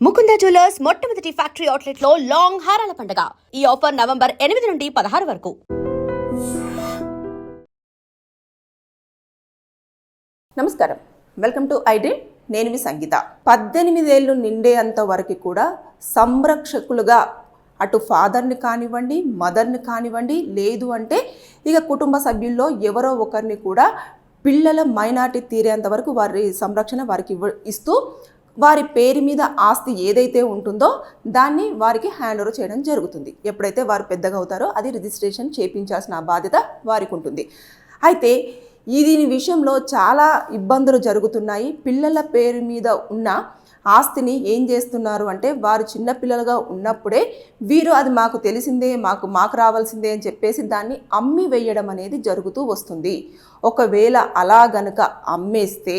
Mukunda jewellers మొట్టమొదటి factory అవుట్లెట్లో long హారాల పండుగ. ఈ ఆఫర్ నవంబర్ ఎనిమిది నుండి పదహారు వరకు. నమస్కారం. వెల్కమ్ టు ఐ నేను మీ సంగీత. పద్దెనిమిదేళ్ళు నిండేంత వరకు కూడా సంరక్షకులుగా అటు ఫాదర్ని కానివ్వండి మదర్ని కానివ్వండి లేదు అంటే ఇక కుటుంబ సభ్యుల్లో ఎవరో ఒకరిని కూడా పిల్లల మైనార్టీ తీరేంత వరకు వారి సంరక్షణ వారికి ఇవ్వ ఇస్తూ వారి పేరు మీద ఆస్తి ఏదైతే ఉంటుందో దాన్ని వారికి హ్యాండ్ ఓవర్ చేయడం జరుగుతుంది. ఎప్పుడైతే వారు పెద్దగా అవుతారో అది రిజిస్ట్రేషన్ చేయించాల్సిన బాధ్యత వారికి ఉంటుంది. అయితే ఈ దీని విషయంలో చాలా ఇబ్బందులు జరుగుతున్నాయి. పిల్లల పేరు మీద ఉన్న ఆస్తిని ఏం చేస్తున్నారు అంటే వారు చిన్నపిల్లలుగా ఉన్నప్పుడే వీరు అది మాకు తెలిసిందే మాకు మాకు రావాల్సిందే అని చెప్పేసి దాన్ని అమ్మి వేయడం అనేది జరుగుతూ వస్తుంది. ఒకవేళ అలా గనుక అమ్మేస్తే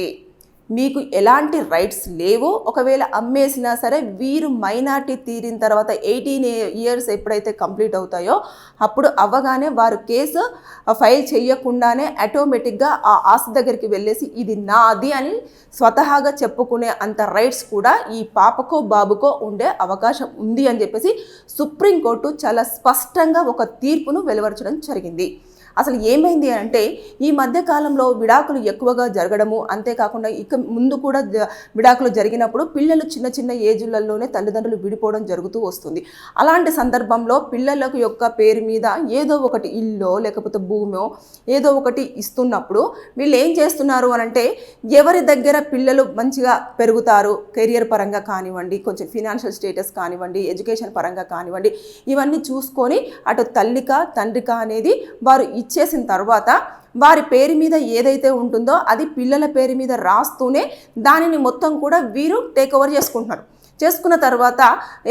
మీకు ఎలాంటి రైట్స్ లేవో ఒకవేళ అమ్మేసినా సరే వీరు మైనార్టీ తీరిన తర్వాత ఎయిటీన్ ఇయర్స్ ఎప్పుడైతే కంప్లీట్ అవుతాయో అప్పుడు అవ్వగానే వారు కేసు ఫైల్ చేయకుండానే ఆటోమేటిక్గా ఆ ఆస్తి దగ్గరికి వెళ్ళేసి ఇది నాది అని స్వతహాగా చెప్పుకునే అంత రైట్స్ కూడా ఈ పాపకో బాబుకో ఉండే అవకాశం ఉంది అని చెప్పేసి సుప్రీంకోర్టు చాలా స్పష్టంగా ఒక తీర్పును వెలువరచడం జరిగింది. అసలు ఏమైంది అంటే ఈ మధ్య కాలంలో విడాకులు ఎక్కువగా జరగడము అంతేకాకుండా ఇక ముందు కూడా విడాకులు జరిగినప్పుడు పిల్లలు చిన్న చిన్న ఏజులలోనే తల్లిదండ్రులు విడిపోవడం జరుగుతూ వస్తుంది. అలాంటి సందర్భంలో పిల్లలకు యొక్క పేరు మీద ఏదో ఒకటి ఇల్లో లేకపోతే భూమో ఏదో ఒకటి ఇస్తున్నప్పుడు వీళ్ళు ఏం చేస్తున్నారు అని అంటే ఎవరి దగ్గర పిల్లలు మంచిగా పెరుగుతారు కెరియర్ పరంగా కానివ్వండి కొంచెం ఫినాన్షియల్ స్టేటస్ కానివ్వండి ఎడ్యుకేషన్ పరంగా కానివ్వండి ఇవన్నీ చూసుకొని అటు తల్లిక తండ్రిక అనేది వారు ఇచ్చేసిన తర్వాత వారి పేరు మీద ఏదైతే ఉంటుందో అది పిల్లల పేరు మీద రాస్తూనే దానిని మొత్తం కూడా వీరు టేక్ ఓవర్ చేసుకుంటున్నారు. చేసుకున్న తర్వాత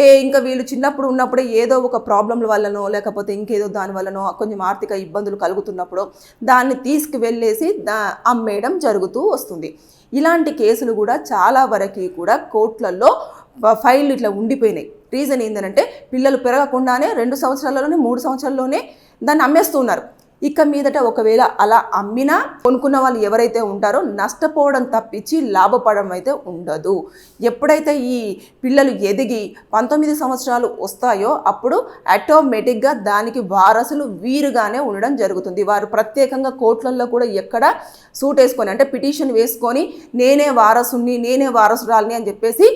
ఏ ఇంకా వీళ్ళు చిన్నప్పుడు ఉన్నప్పుడే ఏదో ఒక ప్రాబ్లంల వల్లనో లేకపోతే ఇంకేదో దాని వల్లనో కొంచెం ఆర్థిక ఇబ్బందులు కలుగుతున్నప్పుడు దాన్ని తీసుకువెళ్ళేసి దా అమ్మేయడం జరుగుతూ వస్తుంది. ఇలాంటి కేసులు కూడా చాలా వరకు కూడా కోర్టులలో ఫైల్ ఇట్లా ఉండిపోయినాయి. రీజన్ ఏంటంటే పిల్లలు పెరగకుండానే రెండు సంవత్సరాలలోనే మూడు సంవత్సరాల్లోనే దాన్ని అమ్మేస్తున్నారు. ఇక మీదట ఒకవేళ అలా అమ్మినా కొనుక్కున్న వాళ్ళు ఎవరైతే ఉంటారో నష్టపోవడం తప్పించి లాభపడడం అయితే ఉండదు. ఎప్పుడైతే ఈ పిల్లలు ఎదిగి పంతొమ్మిది సంవత్సరాలు వస్తాయో అప్పుడు ఆటోమేటిక్గా దానికి వారసులు వీరుగానే ఉండడం జరుగుతుంది. వారు ప్రత్యేకంగా కోర్టులలో కూడా ఎక్కడ సూట్ వేసుకొని అంటే పిటిషన్ వేసుకొని నేనే వారసుని నేనే వారసురాలని అని చెప్పేసి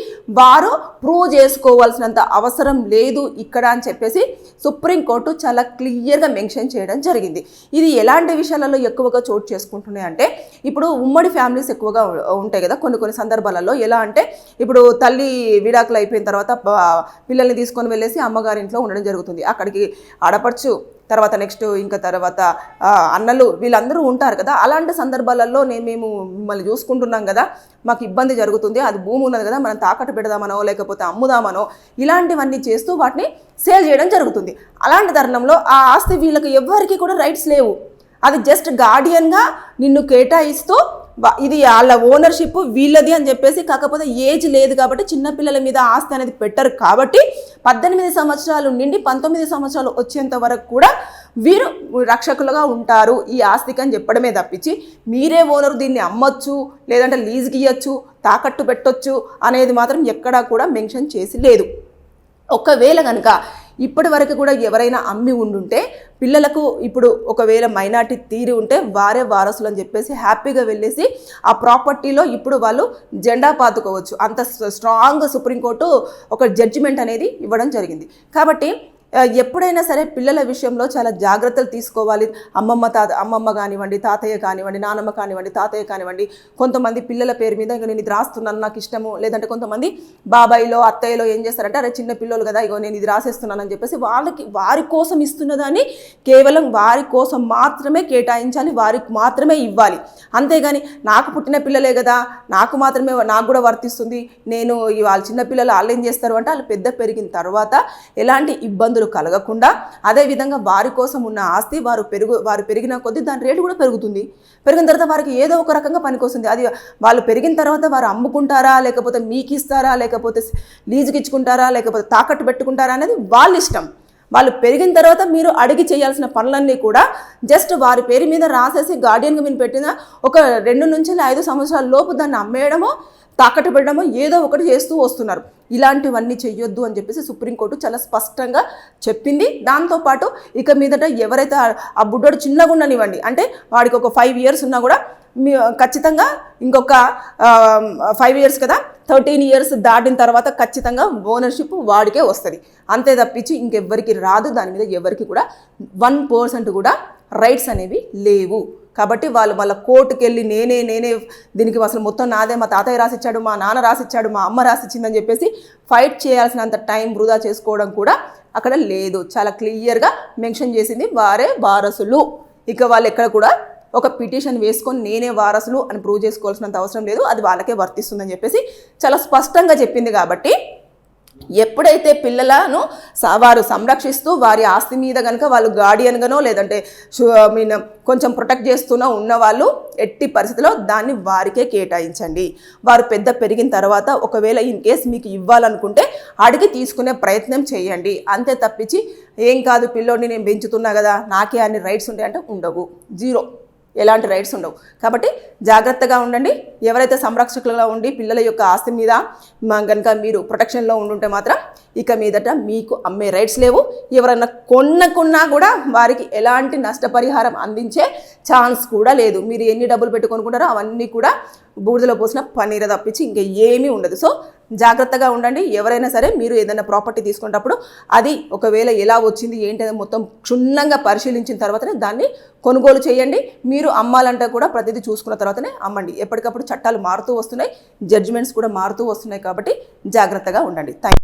వారు ప్రూవ్ చేసుకోవాల్సినంత అవసరం లేదు ఇక్కడ అని చెప్పేసి సుప్రీంకోర్టు చాలా క్లియర్గా మెన్షన్ చేయడం జరిగింది. ఇది ఎలాంటి విషయాలలో ఎక్కువగా చోటు చేసుకుంటున్నాయి అంటే ఇప్పుడు ఉమ్మడి ఫ్యామిలీస్ ఎక్కువగా ఉంటాయి కదా కొన్ని కొన్ని సందర్భాలలో. ఎలా అంటే ఇప్పుడు తల్లి విడాకులు అయిపోయిన తర్వాత పిల్లల్ని తీసుకొని వెళ్ళేసి అమ్మగారి ఇంట్లో ఉండడం జరుగుతుంది. అక్కడికి ఆడపడుచు తర్వాత నెక్స్ట్ ఇంకా తర్వాత అన్నలు వీళ్ళందరూ ఉంటారు కదా. అలాంటి సందర్భాలలో నేను మేము మిమ్మల్ని చూసుకుంటున్నాం కదా. మాకు ఇబ్బంది జరుగుతుంది. అది భూమి ఉన్నది కదా. మనం తాకట్టు పెడదామనో లేకపోతే అమ్ముదామనో ఇలాంటివన్నీ చేస్తూ వాటిని సేల్ చేయడం జరుగుతుంది. అలాంటి తరుణంలో ఆ ఆస్తి వీళ్ళకి ఎవ్వరికీ కూడా రైట్స్ లేవు. అది జస్ట్ గార్డియన్గా నిన్ను కేటాయిస్తూ ఇది వాళ్ళ ఓనర్షిప్ వీళ్ళది అని చెప్పేసి కాకపోతే ఏజ్ లేదు కాబట్టి చిన్నపిల్లల మీద ఆస్తి అనేది పెట్టరు కాబట్టి పద్దెనిమిది సంవత్సరాలు నుండి పంతొమ్మిది సంవత్సరాలు వచ్చేంత వరకు కూడా వీరు రక్షకులుగా ఉంటారు ఈ ఆస్తికి అని చెప్పడమే తప్పించి మీరే ఓనరు దీన్ని అమ్మొచ్చు లేదంటే లీజ్కి ఇవ్వచ్చు తాకట్టు పెట్టొచ్చు అనేది మాత్రం ఎక్కడా కూడా మెన్షన్ చేసి లేదు. ఒకవేళ కనుక ఇప్పటి వరకు కూడా ఎవరైనా అమ్మి ఉండుంటే పిల్లలకు ఇప్పుడు ఒకవేళ మైనార్టీ తీరి ఉంటే వారే వారసులు అని చెప్పేసి హ్యాపీగా వెళ్ళేసి ఆ ప్రాపర్టీలో ఇప్పుడు వాళ్ళు జెండా పాతుకోవచ్చు. అంత స్ట్రాంగ్ సుప్రీంకోర్టు ఒక జడ్జిమెంట్ అనేది ఇవ్వడం జరిగింది. కాబట్టి ఎప్పుడైనా సరే పిల్లల విషయంలో చాలా జాగ్రత్తలు తీసుకోవాలి. అమ్మమ్మ తాత అమ్మమ్మ కానివ్వండి తాతయ్య కానివ్వండి నానమ్మ కానివ్వండి తాతయ్య కానివ్వండి కొంతమంది పిల్లల పేరు మీద ఇక నేను ఇది రాస్తున్నాను నాకు ఇష్టము. లేదంటే కొంతమంది బాబాయిలో అత్తయ్యలో ఏం చేస్తారంటే అరే చిన్న పిల్లలు కదా ఇగో నేను ఇది రాసేస్తున్నాను అని చెప్పేసి వాళ్ళకి వారి కోసం ఇస్తున్నదాన్ని కేవలం వారి కోసం మాత్రమే కేటాయించాలి వారికి మాత్రమే ఇవ్వాలి. అంతేగాని నాకు పుట్టిన పిల్లలే కదా నాకు మాత్రమే నాకు కూడా వర్తిస్తుంది. నేను వాళ్ళ చిన్నపిల్లలు వాళ్ళు ఏం చేస్తారు అంటే వాళ్ళు పెద్ద పెరిగిన తర్వాత ఎలాంటి ఇబ్బందులు కలగకుండా అదేవిధంగా వారి కోసం ఉన్న ఆస్తి వారు పెరుగు వారు పెరిగిన కొద్దీ దాని రేటు కూడా పెరుగుతుంది. పెరిగిన తర్వాత వారికి ఏదో ఒక రకంగా పనికొస్తుంది. అది వాళ్ళు పెరిగిన తర్వాత వారు అమ్ముకుంటారా లేకపోతే మీకు ఇస్తారా లేకపోతే లీజుకి ఇచ్చుకుంటారా లేకపోతే తాకట్టు పెట్టుకుంటారా అనేది వాళ్ళ ఇష్టం. వాళ్ళు పెరిగిన తర్వాత మీరు అడిగి చేయాల్సిన పనులన్నీ కూడా జస్ట్ వారి పేరు మీద రాసేసి గార్డియన్గా మీరు పెట్టిన ఒక రెండు నుంచి ఐదు సంవత్సరాల లోపు దాన్ని అమ్మేయడమో తాకట్టు పెట్టడమో ఏదో ఒకటి చేస్తూ వస్తున్నారు. ఇలాంటివన్నీ చెయ్యొద్దు అని చెప్పేసి సుప్రీంకోర్టు చాలా స్పష్టంగా చెప్పింది. దాంతోపాటు ఇక మీదట ఎవరైతే ఆ- ఆ బుడ్డోడు చిన్నగా ఉండనివ్వండి అంటే వాడికి ఒక ఫైవ్ ఇయర్స్ ఉన్నా కూడా మీ ఖచ్చితంగా ఇంకొక ఫైవ్ ఇయర్స్ కదా థర్టీన్ ఇయర్స్ దాటిన తర్వాత ఖచ్చితంగా ఓనర్షిప్ వాడికే వస్తుంది. అంతే తప్పించి ఇంకెవ్వరికి రాదు దాని మీద ఎవరికి కూడా వన్ పర్సెంట్ కూడా రైట్స్ అనేవి లేవు. కాబట్టి వాళ్ళు వాళ్ళ కోర్టుకి వెళ్ళి నేనే నేనే దీనికి అసలు మొత్తం నాదే. మా తాతయ్య రాసిచ్చాడు మా నాన్న రాసిచ్చాడు మా అమ్మ రాసిచ్చిందని చెప్పేసి ఫైట్ చేయాల్సినంత టైం వృధా చేసుకోవడం కూడా అక్కడ లేదు. చాలా క్లియర్గా మెన్షన్ చేసింది వారే వారసులు. ఇక వాళ్ళు ఎక్కడ కూడా ఒక పిటిషన్ వేసుకొని నేనే వారసులు అని ప్రూవ్ చేసుకోవాల్సినంత అవసరం లేదు. అది వాళ్ళకే వర్తిస్తుందని చెప్పేసి చాలా స్పష్టంగా చెప్పింది కాబట్టి ఎప్పుడైతే పిల్లలను స- వారు సంరక్షిస్తూ వారి ఆస్తి మీద కనుక వాళ్ళు గార్డియన్గానో లేదంటే మీన్ కొంచెం ప్రొటెక్ట్ చేస్తూనో ఉన్న వాళ్ళు ఎట్టి పరిస్థితిలో దాన్ని వారికే కేటాయించండి. వారు పెద్ద పెరిగిన తర్వాత ఒకవేళ ఇన్ కేస్ మీకు ఇవ్వాలనుకుంటే అడిగి తీసుకునే ప్రయత్నం చేయండి. అంతే తప్పించి ఏం కాదు పిల్లోడిని నేను పెంచుతున్నా కదా నాకే అన్ని రైట్స్ ఉంటాయంటే ఉండవు. జీరో ఎలాంటి రైట్స్ ఉండవు. కాబట్టి జాగ్రత్తగా ఉండండి. ఎవరైతే సంరక్షకులుగా ఉండి పిల్లల యొక్క ఆస్తి మీద కనుక మీరు ప్రొటెక్షన్లో ఉండుంటే మాత్రం ఇక మీదట మీకు అమ్మే రైట్స్ లేవు. ఎవరన్నా కొన్నకున్నా కూడా వారికి ఎలాంటి నష్టపరిహారం అందించే ఛాన్స్ కూడా లేదు. మీరు ఎన్ని డబ్బులు పెట్టుకొనుకుంటారో అవన్నీ కూడా బూడిదలో పోసిన పన్నీర తప్పించి ఇంకా ఏమీ ఉండదు. సో జాగ్రత్తగా ఉండండి. ఎవరైనా సరే మీరు ఏదైనా ప్రాపర్టీ తీసుకునేటప్పుడు అది ఒకవేళ ఎలా వచ్చింది ఏంటనేది మొత్తం క్షుణ్ణంగా పరిశీలించిన తర్వాతనే దాన్ని కొనుగోలు చేయండి. మీరు అమ్మాలంటే కూడా ప్రతిదీ చూసుకున్న తర్వాతనే అమ్మండి. ఎప్పటికప్పుడు చట్టాలు మారుతూ వస్తున్నాయి. జడ్జిమెంట్స్ కూడా మారుతూ వస్తున్నాయి కాబట్టి జాగ్రత్తగా ఉండండి. Thank